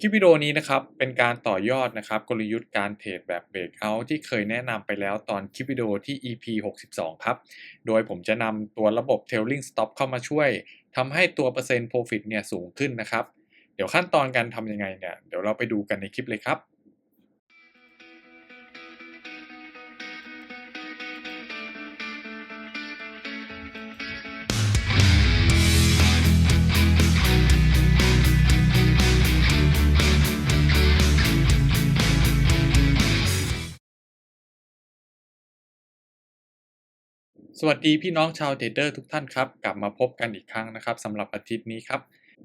คลิปวิดีโอนี้นะครับเป็นการต่อยอดนะครับกลยุทธ์การเทรดแบบเบรกเอาที่เคยแนะนำไปแล้วตอนคลิปวิดีโอที่ EP 62 ครับ โดยผมจะนำตัวระบบ Trailing Stop เข้ามาช่วยทำให้ตัวเปอร์เซ็นต์ Profit เนี่ยสูงขึ้นนะครับ เดี๋ยวขั้นตอนการทำยังไงเนี่ยเดี๋ยวเราไปดูกันในคลิปเลยครับ สวัสดีพี่น้องชาวเทรดเดอร์ทุกท่านครับ กลับมาพบกันอีกครั้งนะครับสำหรับอาทิตย์นี้ครับ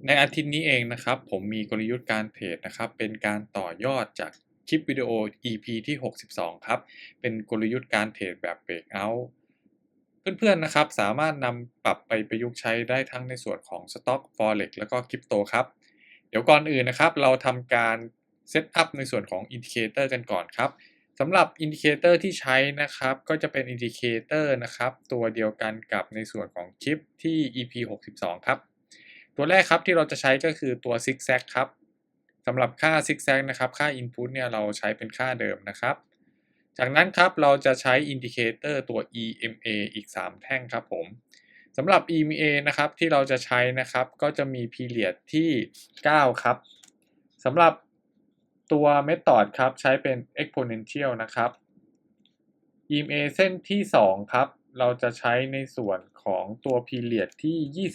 ในอาทิตย์นี้เองนะครับ ผมมีกลยุทธ์การเทรดนะครับ เป็นการต่อยอดจากคลิปวิดีโอ EP ที่ 62 ครับ เป็นกลยุทธ์การเทรดแบบเบรกเอาท์เพื่อนๆนะครับ สามารถนำปรับไปประยุกต์ใช้ได้ทั้งในส่วนของ Stock Forex แล้วก็คริปโตครับ เดี๋ยวก่อนอื่นนะครับ เราทำการเซตอัพในส่วนของอินดิเคเตอร์กันก่อนครับ สำหรับอินดิเคเตอร์ที่ใช้นะครับ ก็จะเป็นอินดิเคเตอร์นะครับ ตัวเดียวกันกับในส่วนของคลิปที่ EP 62 ครับ ตัวแรกครับที่เราจะใช้ก็คือตัว zigzag ครับสำหรับค่า zigzag นะครับ ค่า input เนี่ยเราใช้เป็นค่าเดิมนะครับ จากนั้นครับเราจะใช้อินดิเคเตอร์ตัว EMA อีก 3 แท่งครับผมสำหรับ EMA นะครับที่เราจะใช้นะครับ ก็จะมี period ที่ 9 ครับสำหรับ ตัว method ครับใช้เป็น exponential นะครับ EMA เส้นที่ 2 ครับ เราจะใช้ในส่วนของตัว period ที่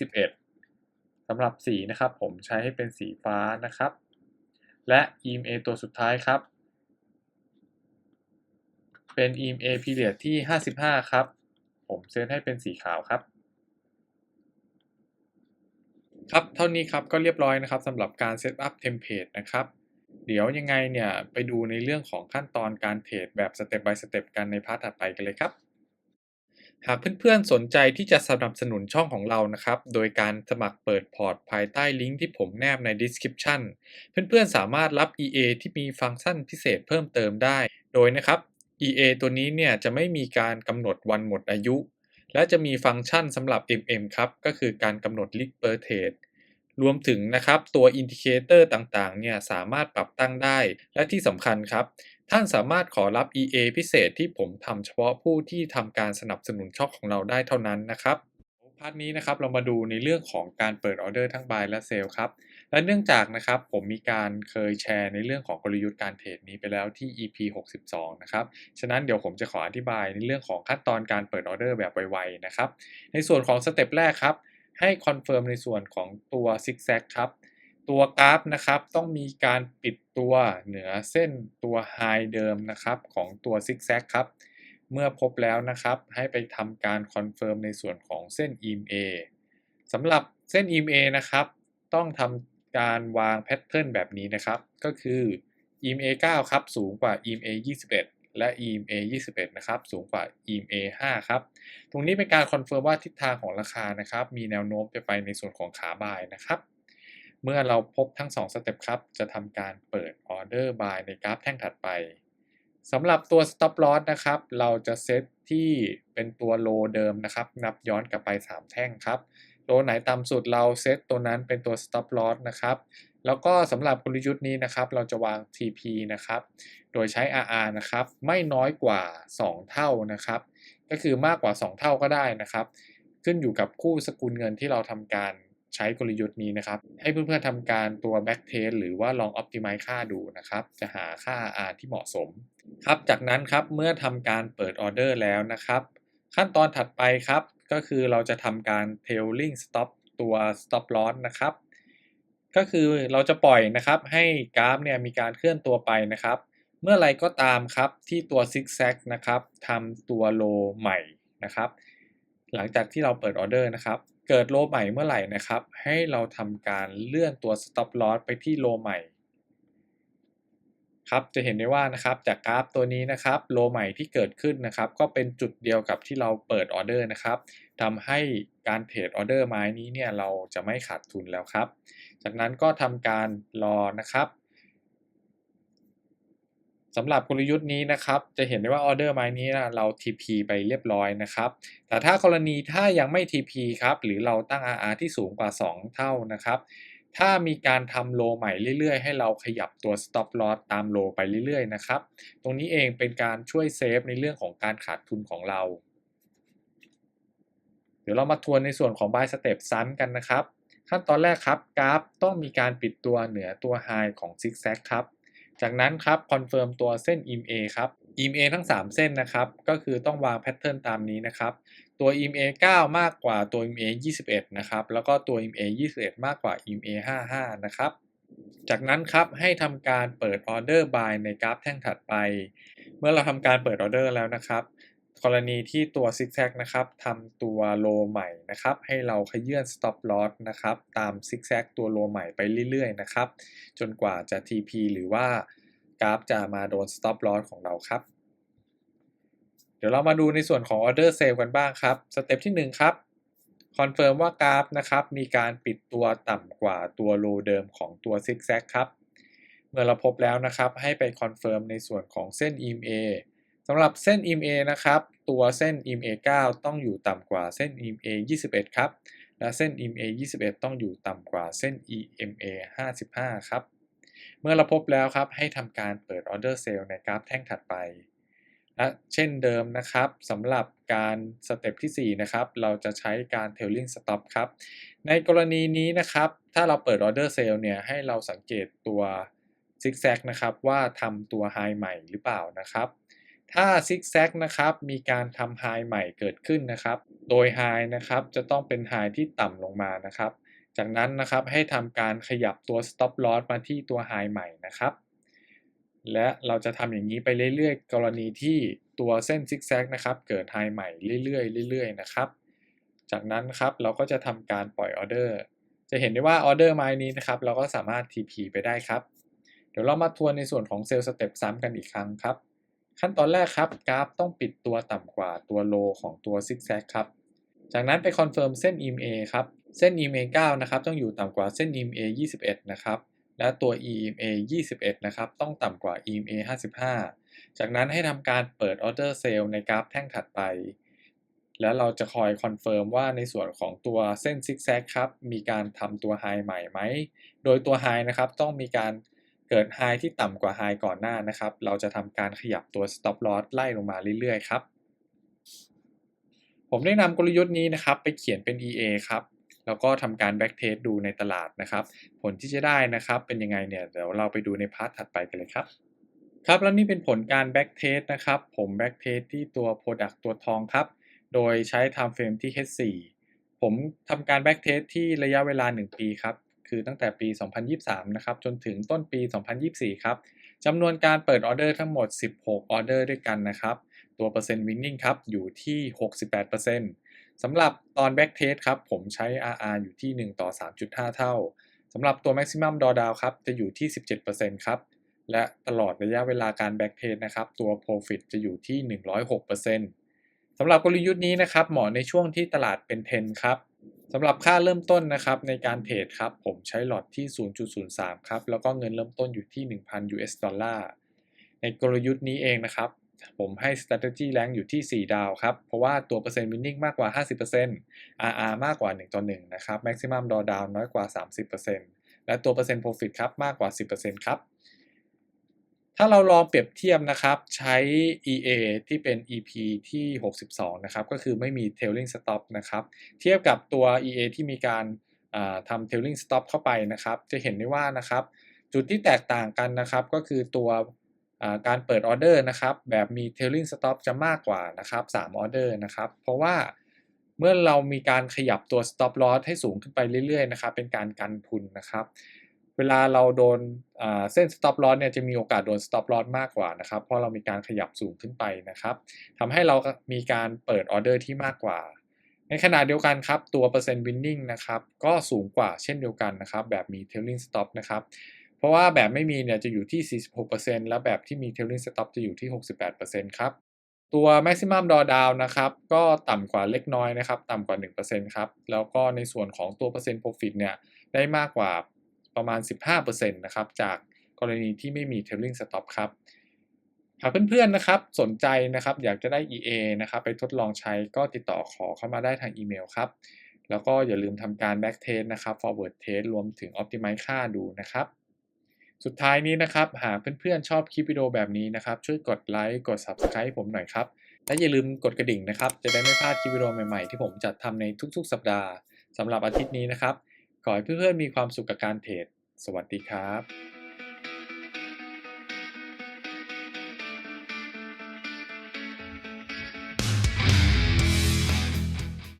21สำหรับสีนะครับ ผมใช้ให้เป็นสีฟ้านะครับ และ EMA ตัวสุดท้ายครับ เป็น EMA period ที่ 55 ครับ ผมเซตให้เป็นสีขาวครับครับ เท่านี้ครับก็เรียบร้อยนะครับสำหรับการเซตอัพเทมเพลตนะครับ เดี๋ยวยังไงเนี่ยไปดูในเรื่องของขั้นตอนการเทรดแบบสเต็ป by สเต็ปกันในพาร์ทถัดไปกันเลยครับ หากเพื่อนๆสนใจที่จะสนับสนุนช่องของเรานะครับ โดยการสมัครเปิดพอร์ตภายใต้ลิงก์ที่ผมแนบใน description เพื่อนๆสามารถรับ EA ที่มีฟังก์ชันพิเศษเพิ่มเติมได้ โดยนะครับ EA ตัวนี้เนี่ยจะไม่มีการกำหนดวันหมดอายุ และจะมีฟังก์ชันสำหรับ MM ครับ ก็คือการกำหนด Risk per trade รวมถึงนะครับตัวอินดิเคเตอร์ต่างๆเนี่ยสามารถปรับตั้งได้ และที่สำคัญครับ ท่านสามารถขอรับ EA พิเศษที่ผมทำเฉพาะผู้ที่ทำการสนับสนุนช่องของเราได้เท่านั้นนะครับพาร์ทนี้นะครับเรามาดูในเรื่องของการเปิดออเดอร์ทั้ง buy และ sell ครับและเนื่องจากนะครับผมมีการเคยแชร์ในเรื่องของกลยุทธ์การเทรดนี้ไปแล้วที่ EP 62 นะครับฉะนั้นเดี๋ยวผมจะขออธิบายในเรื่องของขั้นตอนการเปิดออเดอร์แบบไวๆนะครับในส่วนของสเต็ปแรกครับ ให้คอนเฟิร์มในส่วนของตัวซิกแซกครับ ตัวกราฟนะครับต้องมีการปิดตัวเหนือเส้นตัวไฮเดิมนะครับของตัวซิกแซกครับ เมื่อพบแล้วนะครับให้ไปทำการคอนเฟิร์มในส่วนของเส้น EMA สำหรับเส้น EMA นะครับ ต้องทำการวางแพทเทิร์นแบบนี้นะครับ ก็คือ EMA 9 ครับ สูงกว่า EMA 21 และ EMA 21 นะครับ สูงกว่า EMA 5 ครับ ตรงนี้เป็นการคอนเฟิร์มว่าทิศทางของราคานะครับ มีแนวโน้มจะไปในส่วนของขาบายนะครับ เมื่อเราพบทั้ง 2 สเต็ปครับ จะทำการเปิดออเดอร์บายในกราฟแท่งถัดไปสำหรับตัว stop loss นะครับ เราจะเซตที่เป็นตัวโลเดิมนะครับ นับย้อนกลับไป 3 แท่งครับ โลไหนต่ำสุดเราเซตตัวนั้นเป็นตัว stop loss นะครับ แล้วก็สำหรับกลยุทธ์นี้นะครับ เราจะวาง TP นะครับ โดยใช้ RR นะครับ ไม่น้อยกว่า 2 เท่านะครับ ก็คือมากกว่า 2 เท่าก็ได้นะครับ ขึ้นอยู่กับคู่สกุลเงินที่เราทำการใช้กลยุทธ์นี้นะครับ ให้เพื่อนๆทำการตัว back test หรือว่าลอง optimize ค่าดูนะครับ จะหาค่า R ที่เหมาะสม ครับ จากนั้นครับเมื่อทำการเปิดออเดอร์แล้วนะครับ ขั้นตอนถัดไปครับ ก็คือเราจะทำการ tailing stop ตัว stop loss นะครับ ก็คือเราจะปล่อยนะครับให้กราฟเนี่ยมีการเคลื่อนตัวไปนะครับ เมื่อไรก็ตามครับที่ตัว zigzag นะครับทำตัวโลใหม่นะครับ หลังจากที่เราเปิดออเดอร์นะครับ เกิดโลใหม่เมื่อไหร่นะครับ ให้เราทำการเลื่อนตัว stop loss ไปที่โลใหม่ครับจะเห็นได้ว่านะครับจากกราฟตัวนี้นะครับโลใหม่ที่เกิดขึ้นนะครับก็เป็นจุดเดียวกับที่เราเปิดออเดอร์นะครับทำให้การเทรดออเดอร์ไม้นี้เนี่ยเราจะไม่ขาดทุนแล้วครับ จากนั้นก็ทำการรอนะครับสำหรับกลยุทธ์นี้นะครับจะเห็นได้ว่าออเดอร์ไม้นี้นะเรา TP ไปเรียบร้อยนะครับแต่ถ้ากรณีถ้ายังไม่ TP ครับหรือเราตั้ง RR ที่สูงกว่า 2 เท่านะครับถ้ามีการทำโลใหม่เรื่อยๆ ให้เราขยับตัว stop loss ตามโลไปเรื่อยๆนะครับตรงนี้เองเป็นการช่วยเซฟในเรื่องของการขาดทุนของเรา เดี๋ยวเรามาทวนในส่วนของ buy step ซ้ำกันนะครับ ขั้นตอนแรกครับกราฟต้องมีการปิดตัวเหนือตัว high ของ zigzag ครับ จากนั้นครับคอนเฟิร์มตัวเส้น EMA ครับ EMA ทั้ง 3 เส้นนะครับ ก็คือต้องวางแพทเทิร์นตามนี้นะครับ ตัว EMA 9 มากกว่าตัว EMA 21 นะครับ แล้วก็ตัว EMA 21 มากกว่า EMA 55 นะครับ จากนั้นครับให้ทำการเปิดออเดอร์ buy ในกราฟแท่งถัดไป เมื่อเราทำการเปิดออเดอร์แล้วนะครับ กรณีที่ตัว zigzag นะครับทำตัวโลใหม่นะครับ ให้เราขยื่น stop loss นะครับ ตาม zigzag ตัวโลใหม่ไปเรื่อยๆนะครับ จนกว่าจะ TP หรือว่ากราฟจะมาโดน stop loss ของเราครับ เดี๋ยวเรามาดูในส่วนของ order sale กันบ้างครับ สเต็ปที่ 1 ครับคอนเฟิร์มว่ากราฟนะครับ มีการปิดตัวต่ำกว่าตัวโลเดิมของตัว zigzag ครับ เมื่อเราพบแล้วนะครับ ให้ไปคอนเฟิร์มในส่วนของเส้น EMA สำหรับเส้น EMA นะครับ ตัวเส้น EMA 9 ต้องอยู่ต่ำกว่าเส้น EMA 21 ครับ และเส้น EMA 21 ต้องอยู่ต่ำกว่าเส้น EMA 55 ครับ เมื่อเราพบแล้วครับ ให้ทำการเปิดออเดอร์เซลในกราฟแท่งถัดไป และเช่นเดิมนะครับสำหรับการสเต็ปที่ 4 นะครับ เราจะใช้การ tailing stop ครับ ในกรณีนี้นะครับ ถ้าเราเปิดออเดอร์เซลเนี่ยให้เราสังเกตตัวซิกแซกนะครับว่าทำตัวไฮใหม่หรือเปล่านะครับ ถ้าซิกแซกนะครับมีการทำไฮใหม่เกิดขึ้นนะครับ โดยไฮนะครับจะต้องเป็นไฮที่ต่ำลงมานะครับ จากนั้นนะครับให้ทำการขยับตัว stop loss มาที่ตัวไฮใหม่นะครับ และเราจะทำอย่างนี้ไปเรื่อยๆ กรณีที่ตัวเส้นซิกแซกนะครับเกิดไฮใหม่เรื่อยๆเรื่อยๆนะครับ จากนั้นครับเราก็จะทำการปล่อยออเดอร์ จะเห็นได้ว่าออเดอร์ไม้นี้นะครับเราก็สามารถ TP ไปได้ครับ เดี๋ยวเรามาทวนในส่วนของเซลล์สเต็ปซ้ำกันอีกครั้งครับ ขั้นตอนแรกครับกราฟต้องปิดตัวต่ำกว่าตัวโลของตัวซิกแซกครับ จากนั้นไปคอนเฟิร์มเส้น EMA ครับ เส้น EMA 9 นะครับ ต้องอยู่ต่ำกว่าเส้น EMA 21 นะครับ และตัว EMA 21 นะครับ ต้องต่ำกว่า EMA 55 จากนั้นให้ทำการเปิดออเดอร์เซลในกราฟแท่งถัดไป แล้วเราจะคอยคอนเฟิร์มว่าในส่วนของตัวเส้นซิกแซกครับ มีการทำตัวไฮใหม่ไหม โดยตัวไฮนะครับต้องมีการ เกิดไฮที่ต่ำกว่าไฮก่อนหน้านะครับ เราจะทำการขยับตัว stop loss ไล่ลงมาเรื่อยๆครับ ผมได้นำกลยุทธ์นี้นะครับ ไปเขียนเป็น EA ครับ แล้วก็ทำการ back test ดูในตลาดนะครับ ผลที่จะได้นะครับเป็นยังไงเนี่ย เดี๋ยวเราไปดูในพาร์ทถัดไปกันเลยครับ ครับแล้วนี่เป็นผลการ back test นะครับ ผม back test ที่ตัว product ตัวทองครับ โดยใช้ time frame ที่ H4 ผมทำการ back test ที่ระยะเวลา 1 ปีครับ คือตั้งแต่ปี 2023 นะครับ จนถึงต้นปี 2024 ครับจำนวนการเปิดออเดอร์ทั้งหมด 16 ออเดอร์ด้วยกันนะครับ ตัวเปอร์เซ็นต์ winning ครับ อยู่ที่ 68%สำหรับตอน back test ครับ ผมใช้ RR อยู่ที่ 1 ต่อ 3.5 เท่าสำหรับตัว maximum drawdown ครับ จะอยู่ที่ 17%ครับ และตลอดระยะเวลาการ back test นะครับ ตัว profit จะอยู่ที่ 106%สำหรับกลยุทธ์นี้นะครับเหมาะในช่วงที่ตลาดเป็นเทรนครับ สำหรับค่าเริ่มต้นนะครับในการเทรดครับผมใช้หลอดที่ 0.03 ครับ แล้วก็เงินเริ่มต้นอยู่ที่ 1,000 US ดอลลาร์ ในกลยุทธ์นี้เองนะครับ ผมให้ strategy rank อยู่ที่ 4 ดาวครับ เพราะว่าตัวเปอร์เซ็นต์ winning มากกว่า 50% RR มากกว่า 1 ต่อ 1 นะครับ maximum drawdown น้อยกว่า 30%และตัวเปอร์เซ็นต์ profit ครับมากกว่า 10%ครับ ถ้าเราลองเปรียบเทียบนะครับใช้ EA ที่เป็น EP ที่ 62 นะครับ ก็คือไม่มี tailing stop นะครับ เทียบกับตัว EA ที่มีการทำ tailing stop เข้าไปนะครับ จะเห็นได้ว่านะครับ จุดที่แตกต่างกันนะครับ ก็คือตัวการเปิดออเดอร์นะครับ แบบมี tailing stop จะมากกว่านะครับ3ออเดอร์นะครับ เพราะว่าเมื่อเรามีการขยับตัว stop loss ให้สูงขึ้นไปเรื่อยๆนะครับ เป็นการกันทุนนะครับ เวลาเราโดนเส้น stop loss เนี่ยจะมีโอกาสโดน stop loss มากกว่านะครับ เพราะเรามีการขยับสูงขึ้นไปนะครับทำให้เรามีการเปิดออเดอร์ที่มากกว่า ในขณะเดียวกันครับตัวเปอร์เซ็นต์ winning นะครับก็สูงกว่าเช่นเดียวกันนะครับ แบบมี tailing stop นะครับ เพราะว่าแบบไม่มีเนี่ยจะอยู่ที่ 46%และแบบที่มี tailing stop จะอยู่ที่ 68%ครับตัว maximum drawdown นะครับก็ต่ำกว่าเล็กน้อยนะครับ ต่ำกว่า 1%ครับแล้วก็ในส่วนของตัวเปอร์เซ็นต์ profit เนี่ยได้มากกว่า ประมาณ 15%นะครับ จากกรณีที่ไม่มี trailing stop ครับหากเพื่อนๆนะครับสนใจนะครับอยากจะได้ EA นะครับไปทดลองใช้ก็ติดต่อขอเข้ามาได้ทางอีเมลครับ แล้วก็อย่าลืมทำการ back test นะครับ forward test รวมถึง optimize ค่าดูนะครับ สุดท้ายนี้นะครับหากเพื่อนๆชอบคลิปวิดีโอแบบนี้นะครับ ช่วยกดไลค์กด subscribe ผมหน่อยครับ และอย่าลืมกดกระดิ่งนะครับ จะได้ไม่พลาดคลิปวิดีโอใหม่ๆ ที่ผมจัดทำในทุกๆ สัปดาห์สำหรับอาทิตย์นี้นะครับ ขอให้เพื่อนๆมีความสุขกับการเทรด สวัสดีครับ